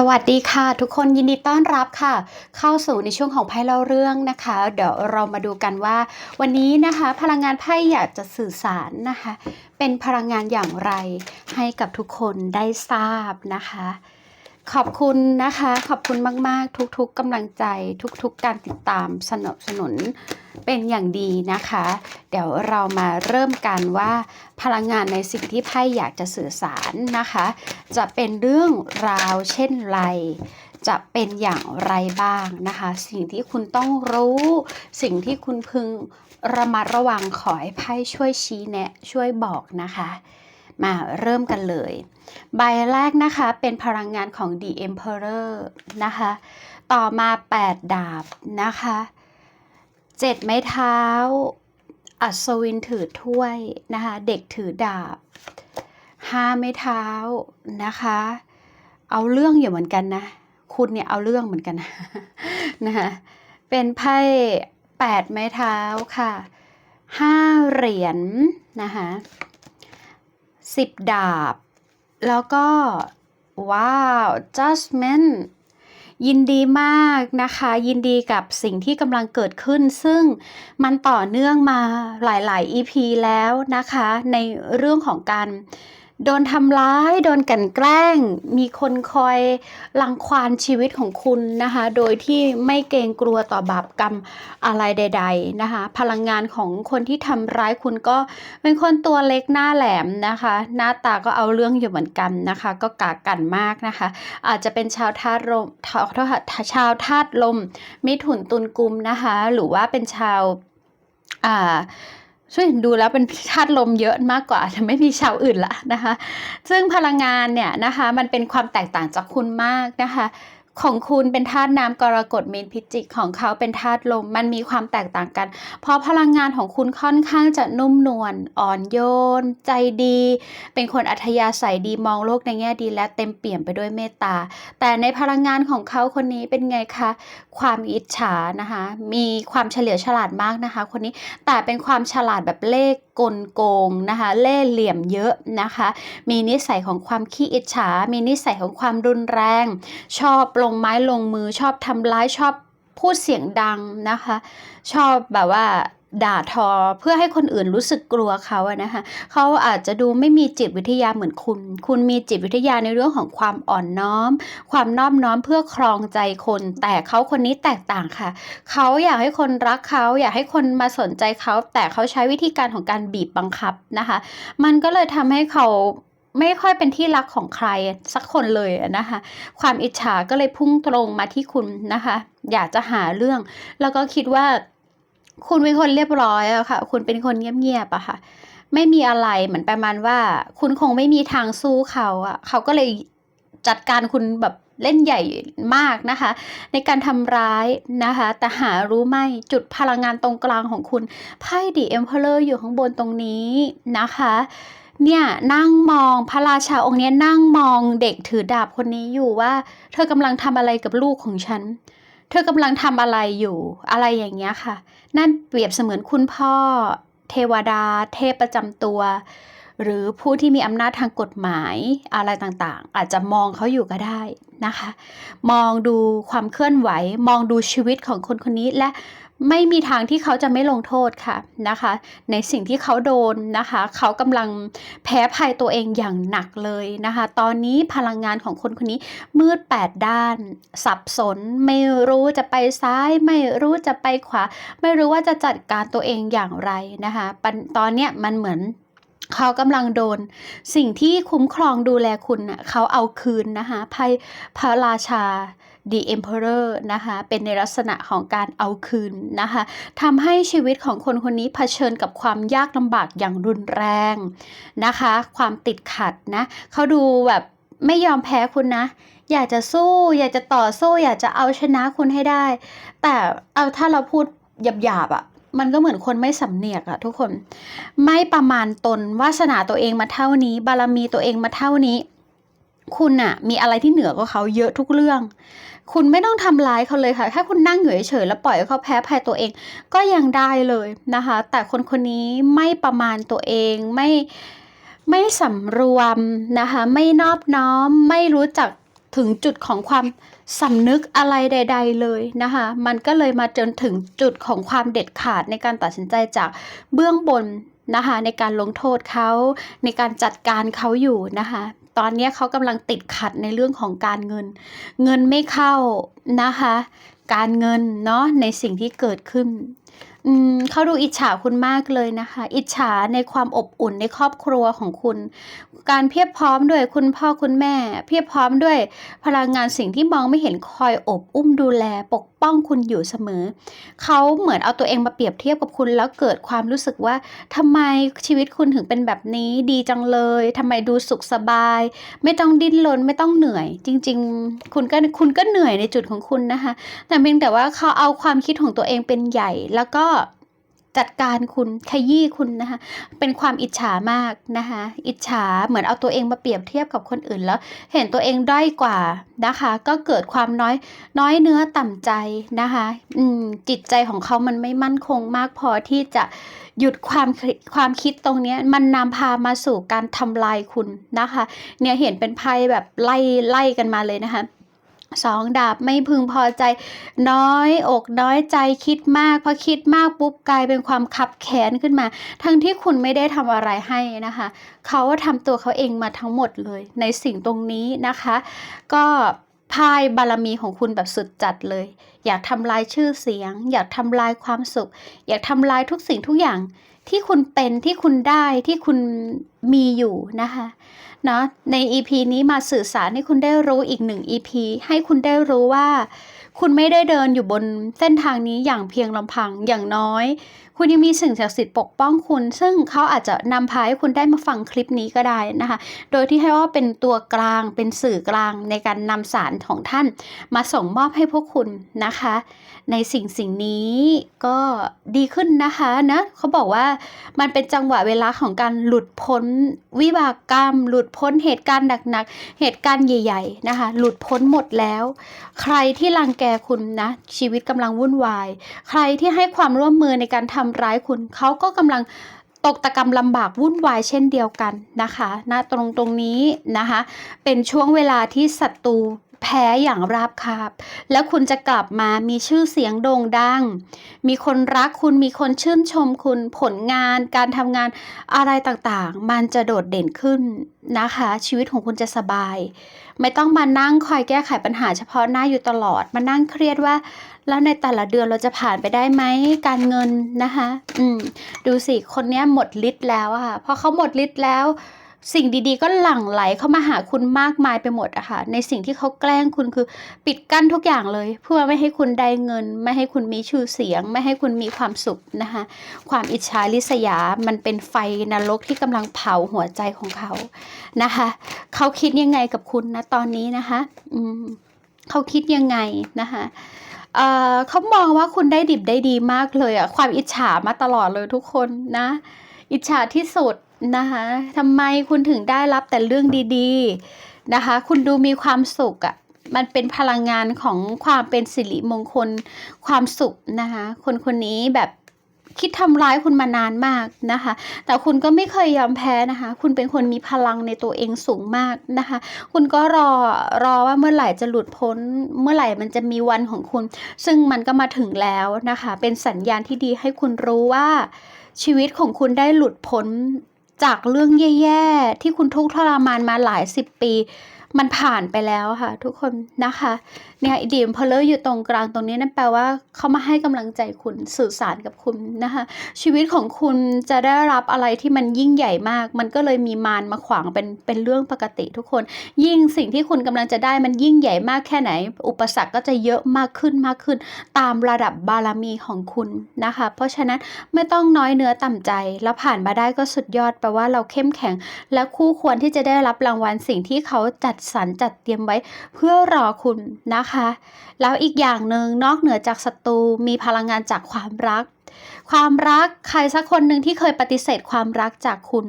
สวัสดีค่ะ ทุกคนยินดีต้อนรับค่ะ เข้าสู่ในช่วงของไพ่เล่าเรื่องนะคะ เดี๋ยวเรามาดูกันว่า วันนี้นะคะ พลังงานไพ่อยากจะสื่อสารนะคะ เป็นพลังงานอย่างไรให้กับทุกคนได้ทราบนะคะ ขอบคุณนะคะ ขอบคุณมาก ๆ ทุก ๆกำลังใจทุก ๆ การติดตามสนับสนุนเป็นอย่างดีนะคะ เดี๋ยวเรามาเริ่มกันว่าพลังงานในสิ่งที่ไพ่อยากจะสื่อสารนะคะ จะเป็นเรื่องราวเช่นไร จะเป็นอย่างไรบ้างนะคะ สิ่งที่คุณต้องรู้ สิ่งที่คุณพึงระมัดระวังขอให้ไพ่ช่วยชี้แนะ ช่วยบอกนะคะ มาเริ่มกันเลย ใบแรกนะคะ เป็นพลังงานของ The Emperor นะคะ ต่อมา 8 ดาบนะคะ7ไม้เท้า อัศวินถือถ้วยนะคะ เด็กถือดาบ5ไม้เท้านะคะ เอาเรื่องอยู่เหมือนกันนะ คุณเนี่ยเอาเรื่องเหมือนกันนะนะคะเป็นไพ่8ไม้เท้าค่ะ5เหรียญนะคะ10ดาบ แล้วก็ ว้าว judgment ยินดีมากนะคะ ยินดีกับสิ่งที่กำลังเกิดขึ้น ซึ่งมันต่อเนื่องมาหลาย ๆ EP แล้วนะคะ ในเรื่องของการ โดนทำร้าย โดนกันแกล้ง มีคนคอยรังควานชีวิตของคุณนะคะ โดยที่ไม่เกรงกลัวต่อบาปกรรมอะไรใด ๆนะคะ พลังงานของคนที่ทำร้ายคุณก็เป็นคนตัวเล็กหน้าแหลมนะคะ หน้าตาก็เอาเรื่องอยู่เหมือนกันนะคะ ก็กากันมากนะคะ อาจจะเป็นชาวธาตุลมชาวชาวธาตุลม มิถุนตุลกุมนะคะ หรือว่าเป็นชาวอ่า ช่วยดูแล้วเป็นธาตุลมเยอะมากกว่าจะไม่มีชาวอื่นละนะคะ ซึ่งพลังงานเนี่ยนะคะ มันเป็นความแตกต่างจากคุณมากนะคะ ของคุณเป็นธาตุน้ำกรกฎเมนพิจิกของเขาเป็นธาตุลมมันมีความแตกต่างกัน เพราะพลังงานของคุณค่อนข้างจะนุ่มนวลอ่อนโยน ใจดี เป็นคนอัธยาศัยดีมองโลกในแง่ดีและเต็มเปี่ยมไปด้วยเมตตา แต่ในพลังงานของเขาคนนี้เป็นไงคะ ความอิจฉานะคะ มีความเฉลียวฉลาดมากนะคะ คนนี้แต่เป็นความฉลาดแบบเลข กลโกงนะคะเล่เหลี่ยมเยอะนะคะ มีนิสัยของความขี้อิจฉา มีนิสัยของความรุนแรง ชอบลงไม้ลงมือชอบทำร้ายชอบพูดเสียงดังนะคะ ชอบแบบว่า ด่าทอเพื่อให้คนอื่นรู้สึกกลัวเขาอะนะคะเขาอาจจะดูไม่มีจิตวิทยาเหมือนคุณ คุณมีจิตวิทยาในเรื่องของความอ่อนน้อม ความนอบน้อมเพื่อครองใจคน แต่เขาคนนี้แตกต่างค่ะ เขาอยากให้คนรักเขา อยากให้คนมาสนใจเขา แต่เขาใช้วิธีการของการบีบบังคับนะคะ มันก็เลยทำให้เขาไม่ค่อยเป็นที่รักของใครสักคนเลยนะคะ ความอิจฉาก็เลยพุ่งตรงมาที่คุณนะคะ อยากจะหาเรื่อง แล้วก็คิดว่า คุณเป็นคนเรียบร้อยอะค่ะ คุณเป็นคนเงียบๆอะค่ะ ไม่มีอะไรเหมือนประมาณว่า คุณคงไม่มีทางสู้เขาอะเขาก็เลยจัดการคุณแบบเล่นใหญ่มากนะคะ ในการทำร้ายนะคะ แต่หารู้ไหมจุดพลังงานตรงกลางของคุณไพ่ดีเอ็มเพลอร์อยู่ข้างบนตรงนี้นะคะเนี่ยนั่งมองพระราชาองค์นี้นั่งมองเด็กถือดาบคนนี้อยู่ว่า เธอกำลังทำอะไรกับลูกของฉัน เธอกำลังทำอะไรอยู่อะไรอย่างเงี้ยค่ะ นั่นเปรียบเสมือนคุณพ่อ เทวดา เทพประจำตัว หรือผู้ที่มีอำนาจทางกฎหมายอะไรต่างๆ อาจจะมองเขาอยู่ก็ได้ นะคะ มองดูความเคลื่อนไหว มองดูชีวิตของคนคนนี้และไม่มีทางที่เขาจะไม่ลงโทษค่ะนะคะ ในสิ่งที่เขาโดนนะคะ เขากำลังแพ้ภัยตัวเองอย่างหนักเลยนะคะ ตอนนี้พลังงานของคนคนนี้มืดแปดด้าน สับสน ไม่รู้จะไปซ้าย ไม่รู้จะไปขวา ไม่รู้ว่าจะจัดการตัวเองอย่างไรนะคะตอนเนี้ยมันเหมือน เขากำลังโดน สิ่งที่คุ้มครองดูแลคุณน่ะเขาเอาคืนนะคะไพ่พระราชา The Emperor นะคะเป็นในลักษณะของการเอาคืนนะคะทำให้ชีวิตของคนคนนี้เผชิญกับความยากลำบากอย่างรุนแรงนะคะ ความติดขัดนะเขาดูแบบไม่ยอมแพ้คุณนะ อยากจะสู้ อยากจะต่อสู้ อยากจะเอาชนะคุณให้ได้ แต่เอาถ้าเราพูดหยาบๆอะ่ะ มันก็เหมือนคนไม่สำเนียกอะทุกคน ไม่ประมาณตนวาสนาตัวเองมาเท่านี้ บารมีตัวเองมาเท่านี้ คุณอะมีอะไรที่เหนือกว่าเขาเยอะทุกเรื่อง คุณไม่ต้องทำร้ายเขาเลยค่ะถ้าคุณนั่งอยู่เฉยๆแล้วปล่อยเขาแพ้ภัยตัวเอง ก็ยังได้เลยนะคะ แต่คนคนนี้ไม่ประมาณตัวเองไม่ไม่สำรวมนะคะ ไม่นอบน้อมไม่รู้จักถึงจุดของความ สำนึกอะไรใด ๆ เลยนะคะ มันก็เลยมาจนถึงจุดของความเด็ดขาดในการตัดสินใจจากเบื้องบนนะคะ ในการลงโทษเขาในการจัดการเขาอยู่นะคะ ตอนนี้เขากำลังติดขัดในเรื่องของการเงิน เงินไม่เข้านะคะ การเงินเนาะในสิ่งที่เกิดขึ้น อืมเขาดูอิจฉาคุณมากเลยนะคะ อิจฉาในความอบอุ่นในครอบครัวของคุณ การเพียบพร้อมด้วยคุณพ่อคุณแม่ เพียบพร้อมด้วยพลังงานสิ่งที่มองไม่เห็นคอยอบอุ้มดูแลปกป้องคุณอยู่เสมอ เขาเหมือนเอาตัวเองมาเปรียบเทียบกับคุณแล้วเกิดความรู้สึกว่าทำไมชีวิตคุณถึงเป็นแบบนี้ดีจังเลยทำไมดูสุขสบาย ไม่ต้องดิ้นรนไม่ต้องเหนื่อย จริง ๆ คุณก็คุณก็เหนื่อยในจุดของคุณนะคะ แต่เพียงแต่ว่าเขาเอาความคิดของตัวเองเป็นใหญ่แล้วก็ จัดการคุณขยี้คุณนะคะเป็นความอิจฉามากนะคะอิจฉาเหมือนเอาตัวเองมาเปรียบเทียบกับคนอื่นแล้ว เห็นตัวเองด้อยกว่านะคะ ก็เกิดความน้อยน้อยเนื้อต่ำใจนะคะอืมจิตใจของเขามันไม่มั่นคงมากพอที่จะหยุดความความคิดตรงนี้มันนำพามาสู่การทำลายคุณนะคะ เนี่ยเห็นเป็นไพ่แบบไล่ไล่กันมาเลยนะคะ สองดาบไม่พึงพอใจ น้อยอกน้อยใจคิดมากพอคิดมากปุ๊บกลายเป็นความขับแค้นขึ้นมา ทั้งที่คุณไม่ได้ทำอะไรให้นะคะ เขาทำตัวเขาเองมาทั้งหมดเลย ในสิ่งตรงนี้นะคะ ก็พายบารมีของคุณแบบสุดจัดเลย อยากทำลายชื่อเสียง อยากทำลายความสุข อยากทำลายทุกสิ่งทุกอย่าง ที่คุณเป็นที่คุณได้ที่คุณมีอยู่นะคะเนาะใน EP นี้มาสื่อสารให้คุณได้รู้อีกหนึ่ง EP ให้คุณได้รู้ว่า คุณไม่ได้เดินอยู่บนเส้นทางนี้อย่างเพียงลำพังอย่างน้อย คุณยังมีสิ่งศักดิ์สิทธิ์ปกป้องคุณ ซึ่งเขาอาจจะนำพาให้คุณได้มาฟังคลิปนี้ก็ได้นะคะ โดยที่ให้ว่าเป็นตัวกลางเป็นสื่อกลางในการนำสารของท่าน มาส่งมอบให้พวกคุณนะคะ ในสิ่งสิ่งนี้ก็ดีขึ้นนะคะนะเขาบอกว่ามันเป็นจังหวะเวลาของการหลุดพ้นวิบากกรรม หลุดพ้นเหตุการณ์หนักๆ เหตุการณ์ใหญ่ ๆ นะคะ หลุดพ้นหมดแล้ว ใครที่รังแกคุณนะชีวิตกำลังวุ่นวาย ใครที่ให้ความร่วมมือในการทำร้ายคุณเขาก็กำลังตกตะกรรมลำบากวุ่นวายเช่นเดียวกันนะคะณตรงตรงนี้นะคะ เป็นช่วงเวลาที่ศัตรู แพ้อย่างราบคาบ แล้วคุณจะกลับมามีชื่อเสียงโด่งดัง มีคนรักคุณมีคนชื่นชมคุณผลงาน การทำงานอะไรต่างๆ มันจะโดดเด่นขึ้นนะคะ ชีวิตของคุณจะสบาย ไม่ต้องมานั่งคอยแก้ไขปัญหาเฉพาะหน้าอยู่ตลอด มานั่งเครียดว่า แล้วในแต่ละเดือนเราจะผ่านไปได้ไหมการเงินนะคะ อืม ดูสิคนนี้หมดฤทธิ์แล้วอะค่ะพอเขาหมดฤทธิ์แล้ว สิ่งดีๆ ก็หลั่งไหลเข้ามาหาคุณมากมายไปหมดอะค่ะ ในสิ่งที่เขาแกล้งคุณคือปิดกั้นทุกอย่างเลย เพื่อไม่ให้คุณได้เงิน ไม่ให้คุณมีชื่อเสียง ไม่ให้คุณมีความสุขนะคะ ความอิจฉาริษยา มันเป็นไฟนรกที่กำลังเผาหัวใจของเขานะคะ เขาคิดยังไงกับคุณนะตอนนี้นะคะอืมเขาคิดยังไงนะคะเขามองว่าคุณได้ดิบได้ดีมากเลยอะความอิจฉามาตลอดเลยทุกคนนะ อิจฉาที่สุดนะคะทำไมคุณถึงได้รับแต่เรื่องดีๆนะคะ คุณดูมีความสุขอะมันเป็นพลังงานของความเป็นสิริมงคลความสุขนะคะ คนคนนี้แบบคิดทำร้ายคุณมานานมากนะคะ แต่คุณก็ไม่เคยยอมแพ้นะคะ คุณเป็นคนมีพลังในตัวเองสูงมากนะคะ คุณก็รอรอว่าเมื่อไหร่จะหลุดพ้น เมื่อไหร่มันจะมีวันของคุณ ซึ่งมันก็มาถึงแล้วนะคะ เป็นสัญญาณที่ดีให้คุณรู้ว่า ชีวิตของคุณได้หลุดพ้นจากเรื่องแย่ๆ ที่คุณทุกข์ทรมานมาหลายสิบปี มันผ่านไปแล้วค่ะ ทุกคนนะคะ เนี่ยดีมพลเลอร์อยู่ตรงกลางตรงนี้นั่นแปลว่าเขามาให้กำลังใจคุณสื่อสารกับคุณนะคะชีวิตของคุณจะได้รับอะไรที่มันยิ่งใหญ่มาก มันก็เลยมีมารมาขวางเป็นเป็นเรื่องปกติทุกคน ยิ่งสิ่งที่คุณกำลังจะได้มันยิ่งใหญ่มากแค่ไหน อุปสรรคก็จะเยอะมากขึ้นมากขึ้น ตามระดับบารมีของคุณนะคะ เพราะฉะนั้นไม่ต้องน้อยเนื้อต่ำใจ แล้วผ่านมาได้ก็สุดยอดแปลว่าเราเข้มแข็ง และคู่ควรที่จะได้รับรางวัลสิ่งที่เขาจัดสรรจัดเตรียมไว้ เพื่อรอคุณนะคะแล้วอีกอย่างหนึ่งนอกเหนือจากศัตรูมีพลังงานจากความรัก ความรักใครสักคนหนึ่งที่เคยปฏิเสธความรักจากคุณ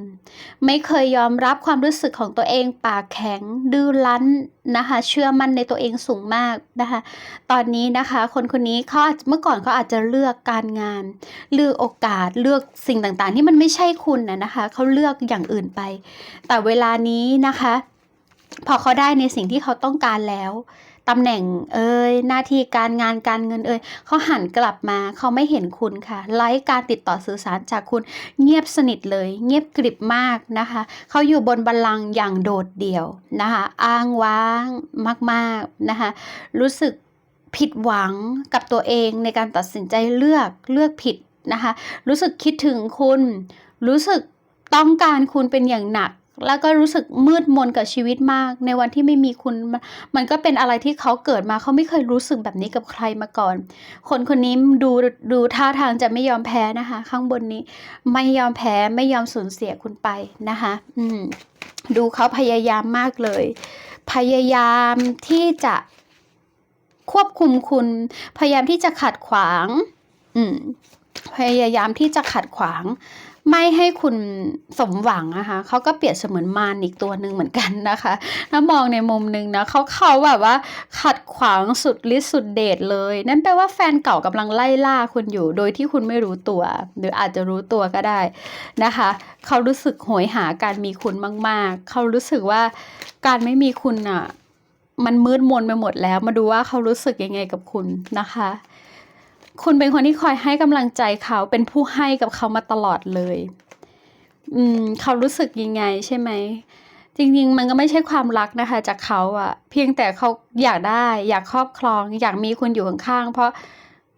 ไม่เคยยอมรับความรู้สึกของตัวเอง ปากแข็ง ดื้อรั้นนะคะ เชื่อมั่นในตัวเองสูงมากนะคะ ตอนนี้นะคะ คนคนนี้เขาาเมื่อก่อนเขาอาจจะเลือกการงาน เลือกโอกาสเลือกสิ่งต่างๆ ที่มันไม่ใช่คุณนะนะคะเขาเลือกอย่างอื่นไป แต่เวลานี้นะคะพอเขาได้ในสิ่งที่เขาต้องการแล้ว ตำแหน่งเอ่ยหน้าที่การงานการเงินเอ่ยเขาหันกลับมาเขาไม่เห็นคุณค่ะไร้การติดต่อสื่อสารจากคุณเงียบสนิทเลย เงียบกริบมากนะคะเขาอยู่บนบัลลังก์อย่างโดดเดี่ยวนะคะอ้างว้างมากๆนะคะรู้สึกผิดหวังกับตัวเองในการตัดสินใจเลือกเลือกผิดนะคะรู้สึกคิดถึงคุณ รู้สึกต้องการคุณเป็นอย่างหนัก แล้วก็รู้สึกมืดมนกับชีวิตมาก ในวันที่ไม่มีคุณ มันก็เป็นอะไรที่เขาเกิดมาเขาไม่เคยรู้สึกแบบนี้กับใครมาก่อน คนคนนี้ดูดูท่าทางจะไม่ยอมแพ้นะคะ ข้างบนนี้ ไม่ยอมแพ้ไม่ยอมสูญเสียคุณไปนะคะ อืมดูเขาพยายามมากเลย พยายามที่จะควบคุมคุณ พยายามที่จะขัดขวาง อืมพยายามที่จะขัดขวาง ไม่ให้คุณสมหวังนะคะเขาก็เปรียบเสมือนมารอีกตัวหนึ่งเหมือนกันนะคะถ้ามองในมุมหนึ่งนะเขาเขาแบบว่าขัดขวางสุดฤทธิ์สุดเดชเลย นั่นแปลว่าแฟนเก่ากำลังไล่ล่าคุณอยู่ โดยที่คุณไม่รู้ตัว หรืออาจจะรู้ตัวก็ได้นะคะเขารู้สึกโหยหาการมีคุณมาก ๆเขารู้สึกว่าการไม่มีคุณอะมันมืดมนไปหมดแล้วมาดูว่าเขารู้สึกยังไงกับคุณนะคะ คุณเป็นคนที่คอยให้กำลังใจเขาเป็นผู้ให้กับเขามาตลอดเลย อืม เขารู้สึกยังไงใช่ไหมจริงๆ มันก็ไม่ใช่ความรักนะคะ จากเขาอะเพียงแต่เขาอยากได้ อยากครอบครอง อยากมีคุณอยู่ข้างๆ เพราะ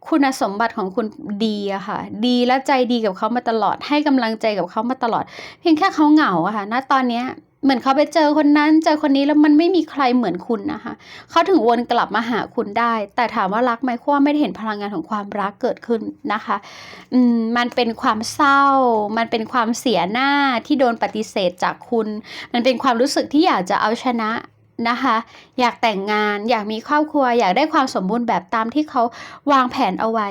คุณสมบัติของคุณดีอะค่ะ ดีและใจดีกับเขามาตลอด ให้กำลังใจกับเขามาตลอด เพียงแค่เขาเหงาอะค่ะณตอนเนี้ย เหมือนเขาไปเจอคนนั้นเจอคนนี้แล้วมันไม่มีใครเหมือนคุณนะคะเขาถึงวนกลับมาหาคุณได้ แต่ถามว่ารักไหมเพราะว่าไม่ได้เห็นพลังงานของความรักเกิดขึ้นนะคะอืมมันเป็นความเศร้า มันเป็นความเสียหน้าที่โดนปฏิเสธจากคุณ มันเป็นความรู้สึกที่อยากจะเอาชนะนะคะ อยากแต่งงานอยากมีครอบครัว อยากได้ความสมบูรณ์แบบตามที่เขาวางแผนเอาไว้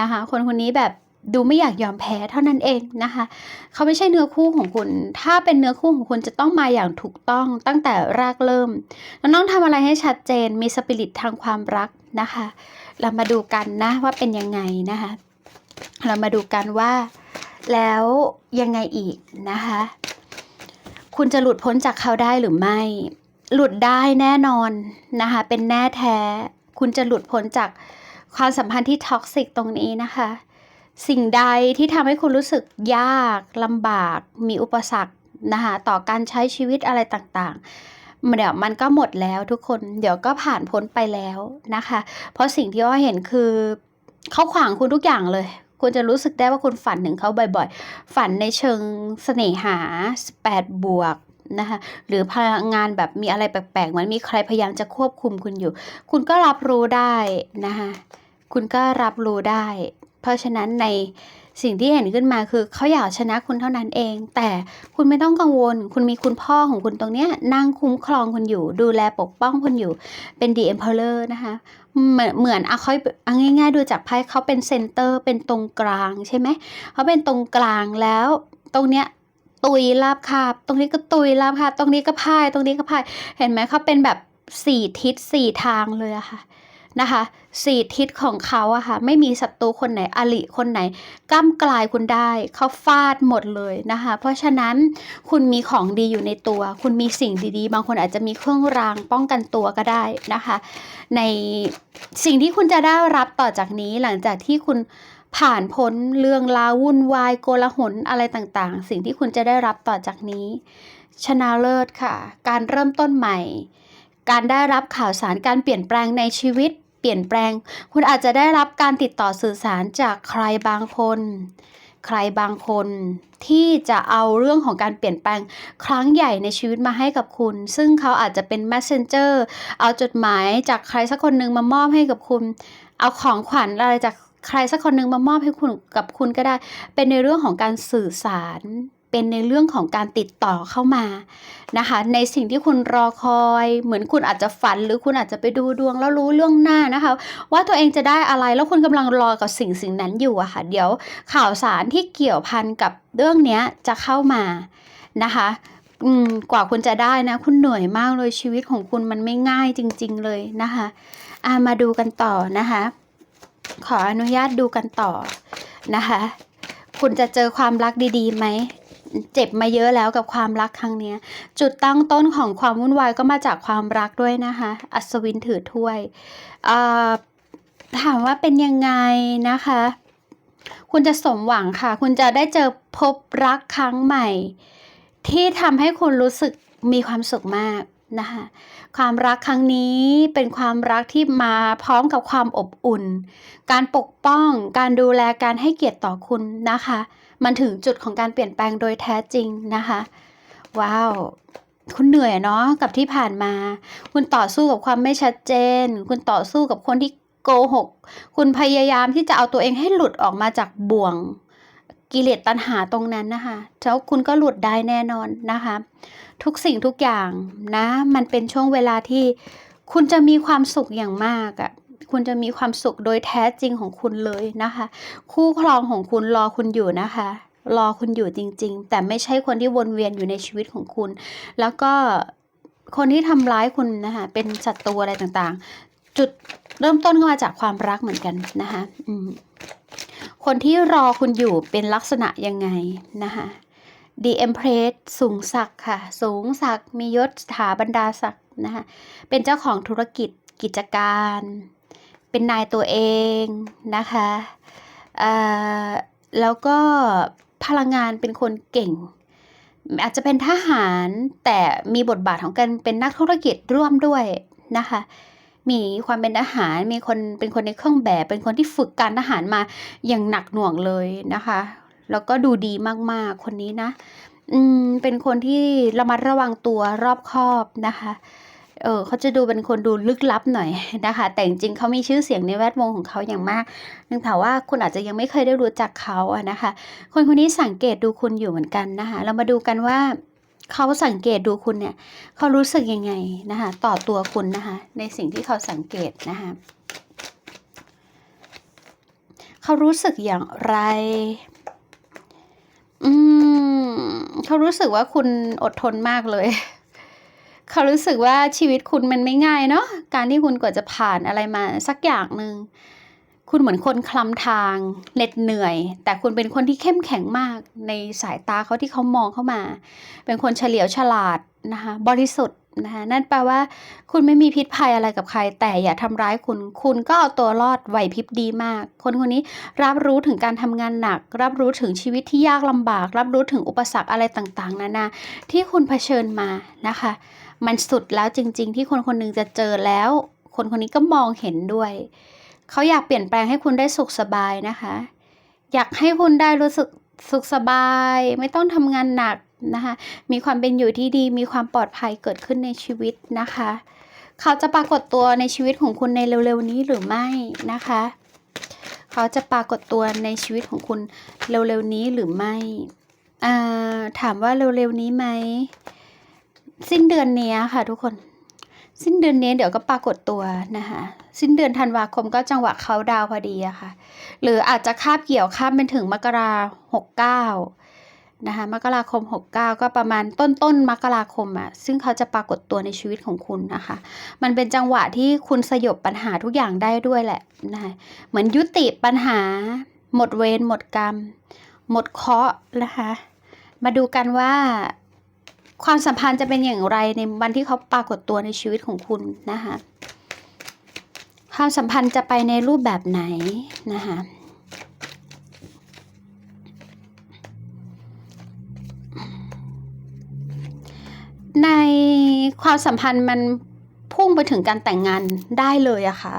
นะคะ คนคนนี้แบบ ดูไม่อยากยอมแพ้เท่านั้นเองนะคะ เขาไม่ใช่เนื้อคู่ของคุณ ถ้าเป็นเนื้อคู่ของคุณจะต้องมาอย่างถูกต้องตั้งแต่แรกเริ่มน้องทำอะไรให้ชัดเจนมีสปิริตทางความรักนะคะ เรามาดูกันนะว่าเป็นยังไงนะคะ เรามาดูกันว่าแล้วยังไงอีกนะคะ คุณจะหลุดพ้นจากเขาได้หรือไม่ หลุดได้แน่นอนนะคะ เป็นแน่แท้ คุณจะหลุดพ้นจากความสัมพันธ์ที่ท็อกซิกตรงนี้นะคะ สิ่งใดที่ทำให้คุณรู้สึกยากลำบาก มีอุปสรรคนะคะต่อการใช้ชีวิตอะไรต่างๆเดี๋ยวมันก็หมดแล้วทุกคนเดี๋ยวก็ผ่านพ้นไปแล้วนะคะ เพราะสิ่งที่อ้อเห็นคือเขาขวางคุณทุกอย่างเลย คุณจะรู้สึกได้ว่าคุณฝันถึงเขาบ่อยๆ ฝันในเชิงเสน่หา8บวกนะคะหรือพลังงานแบบมีอะไรแปลกๆเหมือนมีใครพยายามจะควบคุมคุณอยู่ คุณก็รับรู้ได้นะคะคุณก็รับรู้ได้ เพราะฉะนั้นในสิ่งที่เห็นขึ้นมาคือเขาอยากชนะคุณเท่านั้นเอง แต่คุณไม่ต้องกังวล คุณมีคุณพ่อของคุณตรงเนี้ยนั่งคุ้มครองคุณอยู่ ดูแลปกป้องคุณอยู่เป็น The Emperor นะคะ เหมือนเหมือนอะเขาเอาง่าย ๆ ดูจากไพ่เขาเป็นเซนเตอร์เป็นตรงกลางใช่ไหมเขาเป็นตรงกลางแล้ว ตรงเนี้ยตุยราบคาบ ตรงนี้ก็ตุยราบคาบ ตรงนี้ก็พ่าย ตรงนี้ก็พ่าย เห็นไหมเขาเป็นแบบสี่ทิศสี่ทางเลยอะค่ะ นะคะสี่ทิศของเขาอะค่ะไม่มีศัตรูคนไหนอริคนไหนก้ามกลายคุณได้เขาฟาดหมดเลยนะคะเพราะฉะนั้นคุณมีของดีอยู่ในตัว คุณมีสิ่งดีๆ บางคนอาจจะมีเครื่องรางป้องกันตัวก็ได้นะคะ ในสิ่งที่คุณจะได้รับต่อจากนี้หลังจากที่คุณผ่านพ้นเรื่องราววุ่นวายโกลาหลอะไรต่างๆ สิ่งที่คุณจะได้รับต่อจากนี้ ชนะเลิศค่ะ การเริ่มต้นใหม่ การได้รับข่าวสารการเปลี่ยนแปลงในชีวิต เปลี่ยนแปลง คุณอาจจะได้รับการติดต่อสื่อสารจากใครบางคน ใครบางคนที่จะเอาเรื่องของการเปลี่ยนแปลงครั้งใหญ่ในชีวิตมาให้กับคุณ ซึ่งเขาอาจจะเป็น messenger เอาจดหมายจากใครสักคนหนึ่งมามอบให้กับคุณ เอาของขวัญอะไรจากใครสักคนหนึ่งมามอบให้คุณกับคุณก็ได้ เป็นในเรื่องของการสื่อสาร เป็นในเรื่องของการติดต่อเข้ามานะคะ ในสิ่งที่คุณรอคอย เหมือนคุณอาจจะฝันหรือคุณอาจจะไปดูดวงแล้วรู้เรื่องหน้านะคะ ว่าตัวเองจะได้อะไรแล้วคุณกำลังรอกับสิ่งสิ่งนั้นอยู่อะค่ะ เดี๋ยวข่าวสารที่เกี่ยวพันกับเรื่องนี้จะเข้ามานะคะอืมกว่าคุณจะได้นะ คุณเหนื่อยมากเลยชีวิตของคุณมันไม่ง่ายจริง ๆ เลยนะคะอ่ามาดูกันต่อนะคะ ขออนุญาตดูกันต่อนะคะ คุณจะเจอความรักดีๆไหม เจ็บมาเยอะแล้วกับความรักครั้งนี้จุดตั้งต้นของความวุ่นวายก็มาจากความรักด้วยนะคะ อัศวินถือถ้วยถามว่าเป็นยังไงนะคะ คุณจะสมหวังค่ะ คุณจะได้เจอพบรักครั้งใหม่ ที่ทำให้คุณรู้สึกมีความสุขมากนะคะความรักครั้งนี้เป็นความรักที่มาพร้อมกับความอบอุ่น การปกป้อง การดูแลการให้เกียรติต่อคุณนะคะ มันถึงจุดของการเปลี่ยนแปลงโดยแท้จริงนะคะ ว้าว คุณเหนื่อยเนาะกับที่ผ่านมา คุณต่อสู้กับความไม่ชัดเจน คุณต่อสู้กับคนที่โกหก คุณพยายามที่จะเอาตัวเองให้หลุดออกมาจากบ่วงกิเลสตัณหาตรงนั้นนะคะแล้วคุณก็หลุดได้แน่นอนนะคะ ทุกสิ่งทุกอย่างนะ มันเป็นช่วงเวลาที่คุณจะมีความสุขอย่างมากอะ่ะ คุณจะมีความสุขโดยแท้จริงของคุณเลยนะคะ คู่ครองของคุณรอคุณอยู่นะคะรอคุณอยู่จริง ๆ แต่ไม่ใช่คนที่วนเวียนอยู่ในชีวิตของคุณ แล้วก็คนที่ทำร้ายคุณนะคะเป็นศัตรูอะไรต่างๆ จุดเริ่มต้นก็มาจากความรักเหมือนกันนะคะคนที่รอคุณอยู่เป็นลักษณะยังไงนะคะ The Empress สูงศักดิ์ค่ะ สูงศักดิ์มียศถาบรรดาศักดิ์นะคะเป็นเจ้าของธุรกิจกิจการ เป็นนายตัวเองนะคะอ่อแล้วก็พลังงานเป็นคนเก่ง อาจจะเป็นทหารแต่มีบทบาทของการเป็นนักธุรกิจร่วมด้วยนะคะมีความเป็นทหารมีคนเป็นคนในเครื่องแบบ เป็นคนที่ฝึกการทหารมาอย่างหนักหน่วงเลยนะคะ แล้วก็ดูดีมากๆคนนี้นะ อืมเป็นคนที่ระมัดระวังตัวรอบคอบนะคะ เออเขาจะดูเป็นคนดูลึกลับหน่อยนะคะ แต่จริงเขามีชื่อเสียงในแวดวงของเขาอย่างมากนึกถามว่าคุณอาจจะยังไม่เคยได้รู้จักเขาอะนะคะ คนคนนี้สังเกตดูคุณอยู่เหมือนกันนะคะ เรามาดูกันว่าเขาสังเกตดูคุณเนี่ยเขารู้สึกยังไงนะคะ ต่อตัวคุณนะคะ ในสิ่งที่เขาสังเกตนะคะเขารู้สึกอย่างไร อืมเขารู้สึกว่าคุณอดทนมากเลย เขารู้สึกว่าชีวิตคุณมันไม่ง่ายเนาะการที่คุณกว่าจะผ่านอะไรมาสักอย่างหนึ่งคุณเหมือนคนคลำทางเหน็ดเหนื่อย แต่คุณเป็นคนที่เข้มแข็งมากในสายตาเขาที่เขามองเข้ามา เป็นคนเฉลียวฉลาดนะคะบริสุทธิ์นะคะนั่นแปลว่า คุณไม่มีพิษภัยอะไรกับใคร แต่อย่าทำร้ายคุณ คุณก็เอาตัวรอดไหวพริบดีมาก คนคนนี้รับรู้ถึงการทำงานหนัก รับรู้ถึงชีวิตที่ยากลำบาก รับรู้ถึงอุปสรรคอะไรต่างๆ นานาที่คุณเผชิญมานะคะ มันสุดแล้วจริง ๆ ที่คนคนหนึงจะเจอแล้ว คนคนนี้ก็มองเห็นด้วย เขาอยากเปลี่ยนแปลงให้คุณได้สุขสบายนะคะ อยากให้คุณได้รู้สึกสุขสบาย ไม่ต้องทำงานหนักนะคะ มีความเป็นอยู่ที่ดี มีความปลอดภัยเกิดขึ้นในชีวิตนะคะ เขาจะปรากฏตัวในชีวิตของคุณในเร็วๆนี้หรือไม่นะคะ เขาจะปรากฏตัวในชีวิตของคุณเร็วๆนี้หรือไม่ ถามว่าเร็วๆนี้ไหม สิ้นเดือนนี้ค่ะทุกคน สิ้นเดือนนี้เดี๋ยวก็ปรากฏตัวนะคะสิ้นเดือนธันวาคมก็จังหวะเขาดาวพอดีอะค่ะ หรืออาจจะคาบเกี่ยวข้ามเป็นถึงมกราหกเก้านะคะมกราคมหกเก้าก็ประมาณต้นต้นมกราคมอะซึ่งเขาจะปรากฏตัวในชีวิตของคุณนะคะ มันเป็นจังหวะที่คุณสยบปัญหาทุกอย่างได้ด้วยแหละนะคะเหมือนยุติปัญหา หมดเวรหมดกรรม หมดเคราะห์นะคะ มาดูกันว่า ความสัมพันธ์จะเป็นอย่างไรในวันที่เขาปรากฏตัวในชีวิตของคุณนะคะความสัมพันธ์จะไปในรูปแบบไหนนะคะในความสัมพันธ์มันพุ่งไปถึงการแต่งงานได้เลยอะค่ะ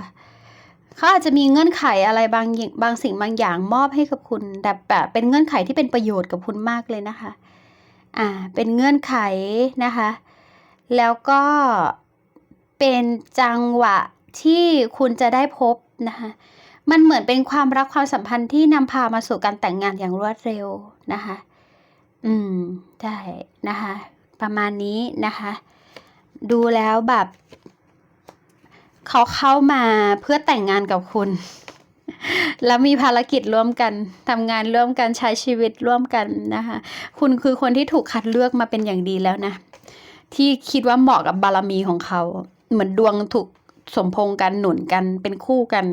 เขาอาจจะมีเงื่อนไขอะไรบางอย่างบางสิ่งบางอย่างมอบให้กับคุณ แต่แบบเป็นเงื่อนไขที่เป็นประโยชน์กับคุณมากเลยนะคะ อ่าเป็นเงื่อนไขนะคะ แล้วก็เป็นจังหวะที่คุณจะได้พบนะคะมันเหมือนเป็นความรักความสัมพันธ์ที่นำพามาสู่การแต่งงานอย่างรวดเร็วนะคะ อืมใช่นะคะ ประมาณนี้นะคะ ดูแล้วแบบ เขาเข้ามาเพื่อแต่งงานกับคุณ แล้วมีภารกิจร่วมกันทำงานร่วมกันใช้ชีวิตร่วมกันนะคะ คุณคือคนที่ถูกคัดเลือกมาเป็นอย่างดีแล้วนะ ที่คิดว่าเหมาะกับบารมีของเขา เหมือนดวงถูกสมพงษ์กันหนุนกันเป็นคู่กัน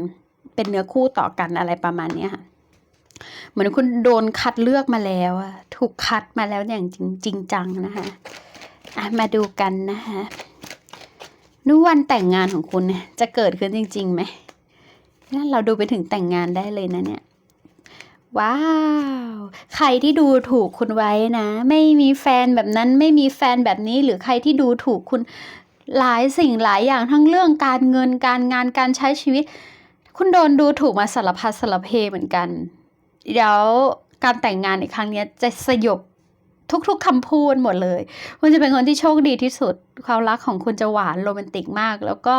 เป็นเนื้อคู่ต่อกันอะไรประมาณนี้ค่ะเหมือนคุณโดนคัดเลือกมาแล้วอะถูกคัดมาแล้วอย่างจริงจริงจังนะคะอะมาดูกันนะคะนุวันแต่งงานของคุณจะเกิดขึ้นจริงๆไหม นั่นเราดูไปถึงแต่งงานได้เลยนะเนี่ย ว้าว ใครที่ดูถูกคุณไว้นะ ไม่มีแฟนแบบนั้น ไม่มีแฟนแบบนี้หรือใครที่ดูถูกคุณหลายสิ่งหลายอย่างทั้งเรื่องการเงินการงานการใช้ชีวิต คุณโดนดูถูกมาสารพัดสารเพเหมือนกัน เดี๋ยวการแต่งงานในครั้งนี้จะสยบทุกๆคำพูดหมดเลย คุณจะเป็นคนที่โชคดีที่สุด ความรักของคุณจะหวานโรแมนติกมาก แล้วก็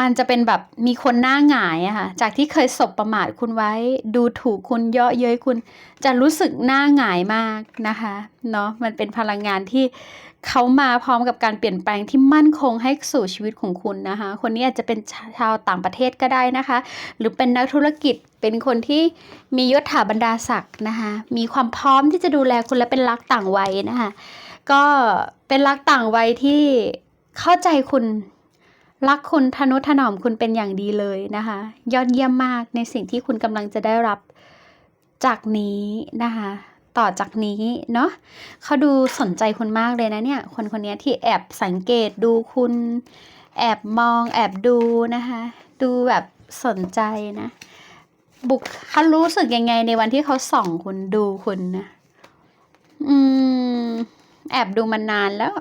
มันจะเป็นแบบมีคนหน้าหงายอะค่ะ จากที่เคยสบประมาทคุณไว้ ดูถูกคุณเยาะเย้ยคุณ จะรู้สึกหน้าหงายมากนะคะเนาะมันเป็นพลังงานที่เขามาพร้อมกับการเปลี่ยนแปลงที่มั่นคงให้สู่ชีวิตของคุณนะคะ คนนี้อาจจะเป็นชาวต่างประเทศก็ได้นะคะ หรือเป็นนักธุรกิจเป็นคนที่มียศถาบรรดาศักดิ์นะคะ มีความพร้อมที่จะดูแลคุณและเป็นรักต่างวัยนะคะ ก็เป็นรักต่างวัยที่เข้าใจคุณ รักคุณทนุถนอมคุณเป็นอย่างดีเลยนะคะ ยอดเยี่ยมมากในสิ่งที่คุณกำลังจะได้รับจากนี้นะคะ ต่อจากนี้เนาะเขาดูสนใจคุณมากเลยนะเนี่ย คนคนนี้ที่แอบสังเกตดูคุณ แอบมองแอบดูนะคะ ดูแบบสนใจนะ บุคเขารู้สึกยังไงในวันที่เขาส่องคุณดูคุณนะ อืม แอบดูมานานแล้ว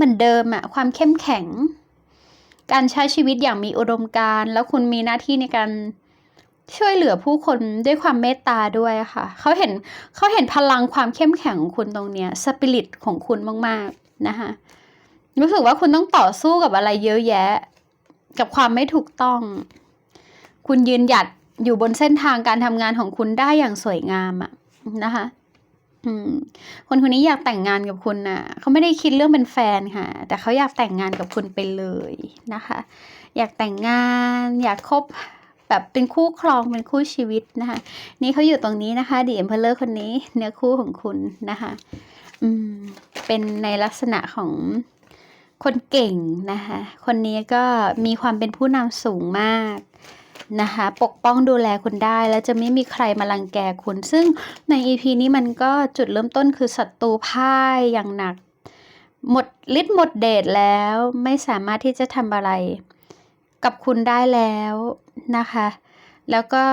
เหมือนเดิมอะความเข้มแข็ง การใช้ชีวิตอย่างมีอุดมการณ์แล้วคุณมีหน้าที่ในการช่วยเหลือผู้คนด้วยความเมตตาด้วยค่ะ เขาเห็นเขาเห็นพลังความเข้มแข็งของคุณตรงเนี้ยสปิริตของคุณมากๆนะคะรู้สึกว่าคุณต้องต่อสู้กับอะไรเยอะแยะ กับความไม่ถูกต้อง คุณยืนหยัดอยู่บนเส้นทางการทำงานของคุณได้อย่างสวยงามอะนะคะ อืมคนคนนี้อยากแต่งงานกับคุณน่ะเขาไม่ได้คิดเรื่องเป็นแฟนค่ะ แต่เขาอยากแต่งงานกับคุณไปเลยนะคะ อยากแต่งงาน อยากคบแบบเป็นคู่ครองเป็นคู่ชีวิตนะคะ นี่เขาอยู่ตรงนี้นะคะดีเอ็มเพลเลอร์คนนี้ เนื้อคู่ของคุณนะคะ อืมเป็นในลักษณะของคนเก่งนะคะ คนนี้ก็มีความเป็นผู้นำสูงมาก นะคะ ปกป้องดูแลคุณได้ แล้วจะไม่มีใครมาลังแกคุณ ซึ่งใน EP นี้มันก็จุดเริ่มต้นคือศัตรูพ่ายอย่างหนัก หมดฤทธิ์หมดเดชแล้วไม่สามารถที่จะทำอะไร กับคุณได้แล้วนะคะ แล้วก็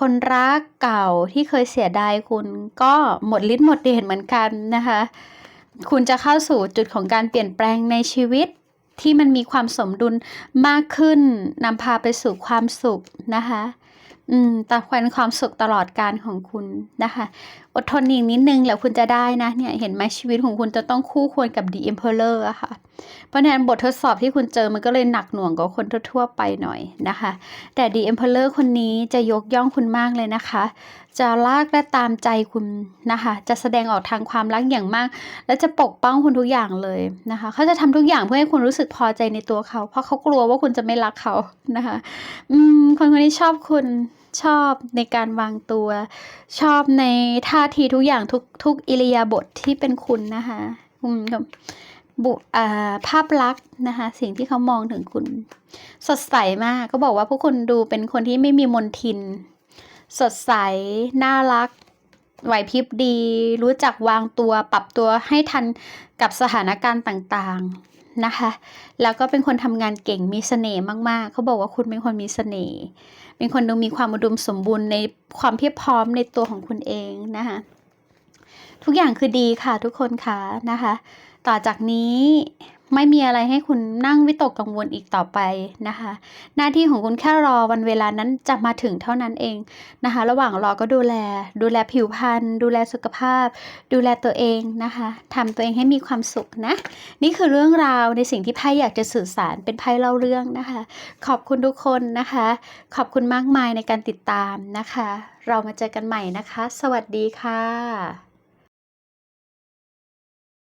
คนรักเก่าที่เคยเสียดายคุณก็หมดฤทธิ์หมดเดชเหมือนกันนะคะ คุณจะเข้าสู่จุดของการเปลี่ยนแปลงในชีวิต ที่มันมีความสมดุลมากขึ้นนำพาไปสู่ความสุขนะคะ อืมตาควนความสุขตลอดการของคุณนะคะอดทนอีกนิดนึงแล้วคุณจะได้นะเนี่ยเห็นไหมชีวิตของคุณจะต้องคู่ควรกับ The Emperor อะค่ะ เพราะฉะนั้นบททดสอบที่คุณเจอมันก็เลยหนักหน่วงกว่าคนทั่วๆไปหน่อยนะคะ แต่ The Emperor คนนี้จะยกย่องคุณมากเลยนะคะ จะลากและตามใจคุณนะคะ จะแสดงออกทางความรักอย่างมาก และจะปกป้องคุณทุกอย่างเลยนะคะเขาจะทำทุกอย่างเพื่อให้คุณรู้สึกพอใจในตัวเขา เพราะเขากลัวว่าคุณจะไม่รักเขานะคะ อืมคนคนนี้ชอบคุณ ชอบในการวางตัว ชอบในท่าทีทุกอย่างทุกทุกอิริยาบถทที่เป็นคุณนะคะอืมกับบุภาพลักษณ์นะคะ สิ่งที่เขามองถึงคุณ สดใสมากก็บอกว่าพวกคุณดูเป็นคนที่ไม่มีมนทิน สดใส น่ารัก ไหวพริบดี รู้จักวางตัวปรับตัวให้ทันกับสถานการณ์ต่างๆ นะคะ แล้วก็เป็นคนทำงานเก่งมีเสน่ห์มากๆ เขาบอกว่าคุณเป็นคนมีเสน่ห์ เป็นคนดูมีความอุดมสมบูรณ์ในความเพียบพร้อมในตัวของคุณเองนะคะ ทุกอย่างคือดีค่ะทุกคนค่ะนะคะ ต่อจากนี้ไม่มีอะไรให้คุณนั่งวิตกกังวลอีกต่อไปนะคะ หน้าที่ของคุณแค่รอวันเวลานั้นจะมาถึงเท่านั้นเองนะคะ ระหว่างรอก็ดูแล ดูแลผิวพรรณดูแลสุขภาพ ดูแลตัวเองนะคะทำตัวเองให้มีความสุขนะ นี่คือเรื่องราวในสิ่งที่ไพ่อยากจะสื่อสารเป็นไพ่เล่าเรื่องนะคะ ขอบคุณทุกคนนะคะ ขอบคุณมากมายในการติดตามนะคะ เรามาเจอกันใหม่นะคะ สวัสดีค่ะ